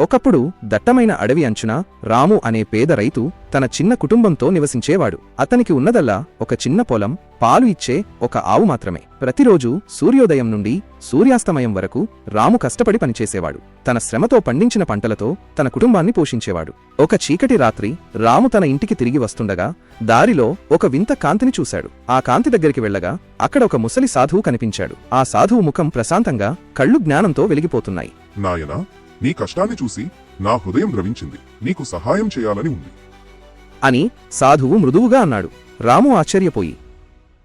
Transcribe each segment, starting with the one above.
ఒకప్పుడు దట్టమైన అడవి అంచున రాము అనే పేద రైతు తన చిన్న కుటుంబంతో నివసించేవాడు. అతనికి ఉన్నదల్లా ఒక చిన్న పొలం పాలు ఇచ్చే ఒక ఆవు మాత్రమే. ప్రతిరోజు సూర్యోదయం నుండి సూర్యాస్తమయం వరకు రాము కష్టపడి పనిచేసేవాడు. తన శ్రమతో పండించిన పంటలతో తన కుటుంబాన్ని పోషించేవాడు. ఒక చీకటి రాత్రి రాము తన ఇంటికి తిరిగి వస్తుండగా దారిలో ఒక వింత కాంతిని చూశాడు. ఆ కాంతి దగ్గరికి వెళ్ళగా అక్కడ ఒక ముసలి సాధువు కనిపించాడు. ఆ సాధువు ముఖం ప్రశాంతంగా కళ్ళు జ్ఞానంతో వెలిగిపోతున్నాయి. నీ కష్టాన్ని చూసి నా హృదయం ద్రవించింది. నీకు సహాయం చేయాలని ఉంది. అని సాధువు మృదువుగా అన్నాడు. రాము ఆశ్చర్యపోయి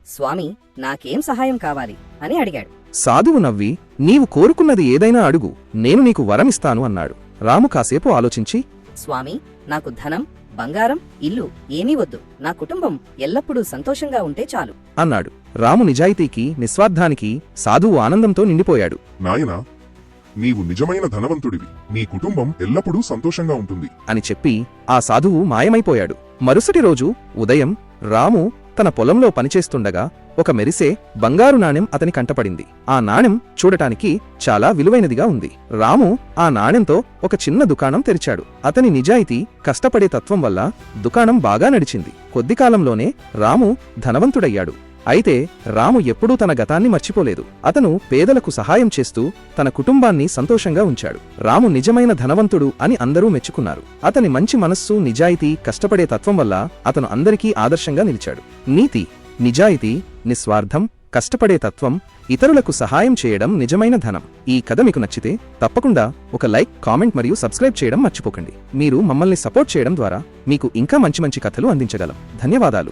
స్వామి నాకేం సహాయం కావాలి? అని అడిగాడు. సాధువు నవ్వి నీవు కోరుకున్నది ఏదైనా అడుగు నేను నీకు వరమిస్తాను అన్నాడు. రాము కాసేపు ఆలోచించి స్వామి నాకు ధనం బంగారం ఇల్లు ఏమీ వద్దు. నా కుటుంబం ఎల్లప్పుడూ సంతోషంగా ఉంటే చాలు. అన్నాడు. రాము నిజాయితీకి నిస్వార్థానికి సాధువు ఆనందంతో నిండిపోయాడు. నాయనా నీవు నిజమైన ధనవంతుడివి. నీ కుటుంబం ఎల్లప్పుడూ సంతోషంగా ఉంటుంది. అని చెప్పి ఆ సాధువు మాయమైపోయాడు. మరుసటి రోజు ఉదయం రాము తన పొలంలో పనిచేస్తుండగా ఒక మెరిసే బంగారు నాణెం అతని కంటపడింది. ఆ నాణెం చూడటానికి చాలా విలువైనదిగా ఉంది. రాము ఆ నాణెంతో ఒక చిన్న దుకాణం తెరిచాడు. అతని నిజాయితీ కష్టపడే తత్వం వల్ల దుకాణం బాగా నడిచింది. కొద్ది కాలంలోనే రాము ధనవంతుడయ్యాడు. అయితే రాము ఎప్పుడూ తన గతాన్ని మర్చిపోలేదు. అతను పేదలకు సహాయం చేస్తూ తన కుటుంబాన్ని సంతోషంగా ఉంచాడు. రాము నిజమైన ధనవంతుడు అని అందరూ మెచ్చుకున్నారు. అతని మంచి మనస్సు నిజాయితీ కష్టపడే తత్వం వల్ల అతను అందరికీ ఆదర్శంగా నిలిచాడు. నీతి నిజాయితీ నిస్వార్థం కష్టపడే తత్వం ఇతరులకు సహాయం చేయడం నిజమైన ధనం. ఈ కథ మీకు నచ్చితే తప్పకుండా ఒక లైక్ కామెంట్ మరియు సబ్స్క్రైబ్ చేయడం మర్చిపోకండి. మీరు మమ్మల్ని సపోర్ట్ చేయడం ద్వారా మీకు ఇంకా మంచి మంచి కథలు అందించగలం. ధన్యవాదాలు.